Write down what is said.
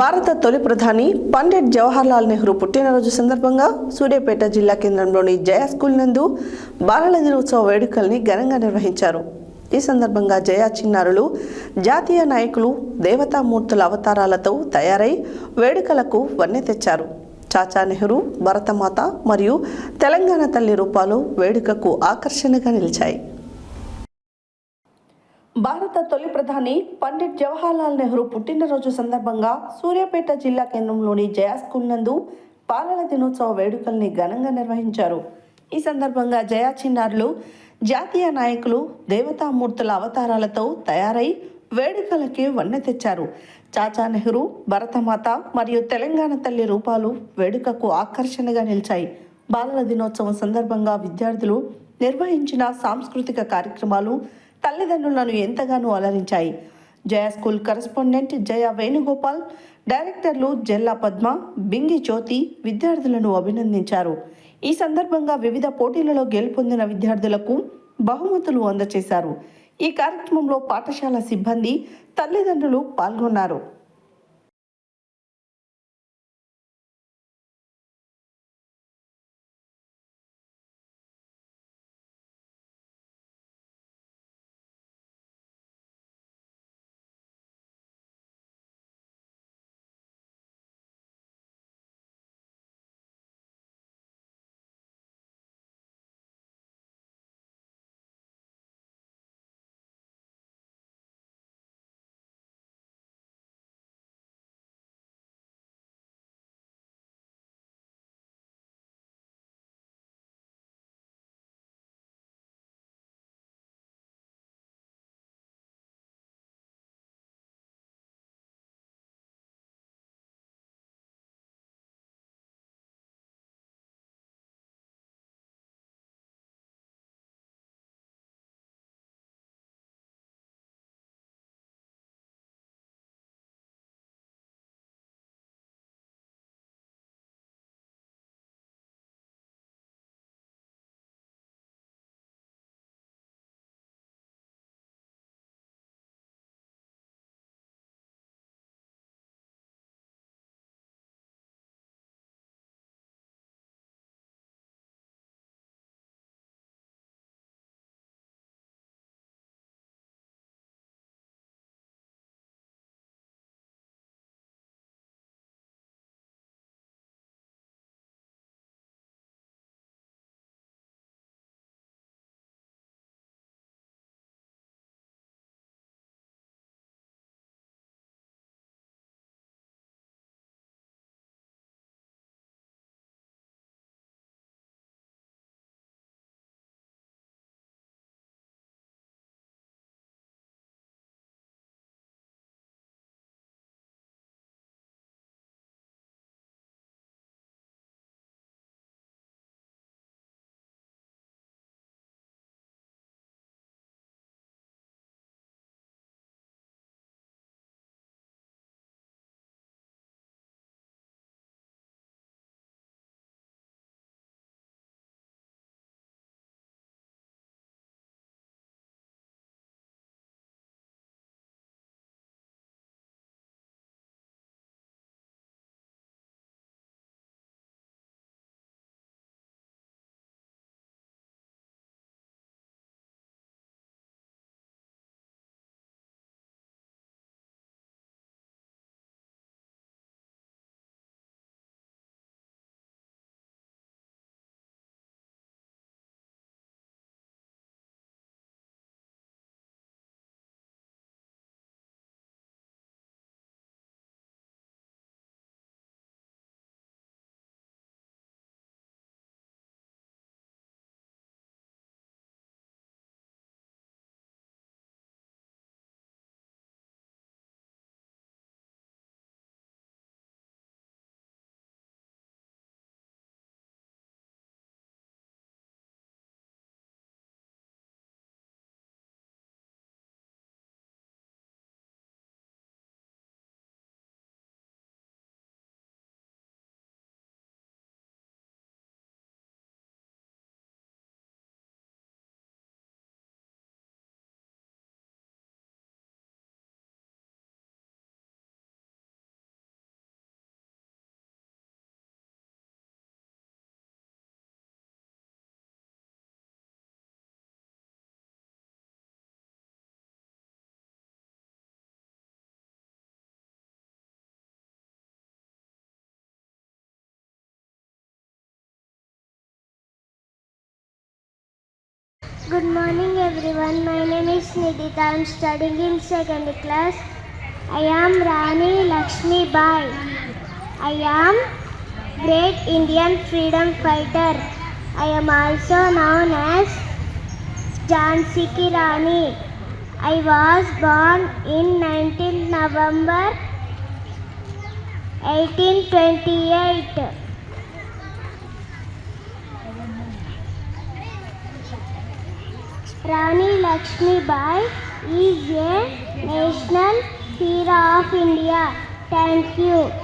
భారత తొలి ప్రధాని పండిట్ జవహర్లాల్ నెహ్రూ పుట్టినరోజు సందర్భంగా సూర్యాపేట జిల్లా కేంద్రంలోని జయా స్కూల్ నందు బాలల దినోత్సవ వేడుకల్ని ఘనంగా నిర్వహించారు. ఈ సందర్భంగా జయా చిన్నారులు జాతీయ నాయకులు దేవతామూర్తుల అవతారాలతో తయారై వేడుకలకు వన్నె తెచ్చారు. చాచా నెహ్రూ భరతమాత మరియు తెలంగాణ తల్లి రూపాలు వేడుకకు ఆకర్షణగా నిలిచాయి. భారత తొలి ప్రధాని పండిట్ జవహర్లాల్ నెహ్రూ పుట్టినరోజు సందర్భంగా సూర్యాపేట జిల్లా కేంద్రంలోని జయా స్కూల్ నందు బాలల దినోత్సవ వేడుకల్ని ఘనంగా నిర్వహించారు. ఈ సందర్భంగా జయా చిన్నారులు జాతీయ నాయకులు దేవతామూర్తుల అవతారాలతో తయారై వేడుకలకి వన్నె తెచ్చారు. చాచా నెహ్రూ భరతమాత మరియు తెలంగాణ తల్లి రూపాలు వేడుకకు ఆకర్షణగా నిలిచాయి. బాలల దినోత్సవం సందర్భంగా విద్యార్థులు నిర్వహించిన సాంస్కృతిక కార్యక్రమాలు తల్లిదండ్రులను ఎంతగానో అలరించాయి. జయ స్కూల్ కరెస్పాండెంట్ జయ వేణుగోపాల్ డైరెక్టర్లు జెల్లా పద్మ బింగి జ్యోతి విద్యార్థులను అభినందించారు. ఈ సందర్భంగా వివిధ పోటీలలో గెలుపొందిన విద్యార్థులకు బహుమతులు అందజేశారు ఈ కార్యక్రమంలో పాఠశాల సిబ్బంది తల్లిదండ్రులు పాల్గొన్నారు. Good morning, everyone. My name is Nidita. I am studying in second class. I am Rani Lakshmi Bai. I am great Indian freedom fighter. I am also known as Jhansi Ki Rani. I was born in 19 November 1828. Rani Lakshmi Bai is a national hero of India. Thank you.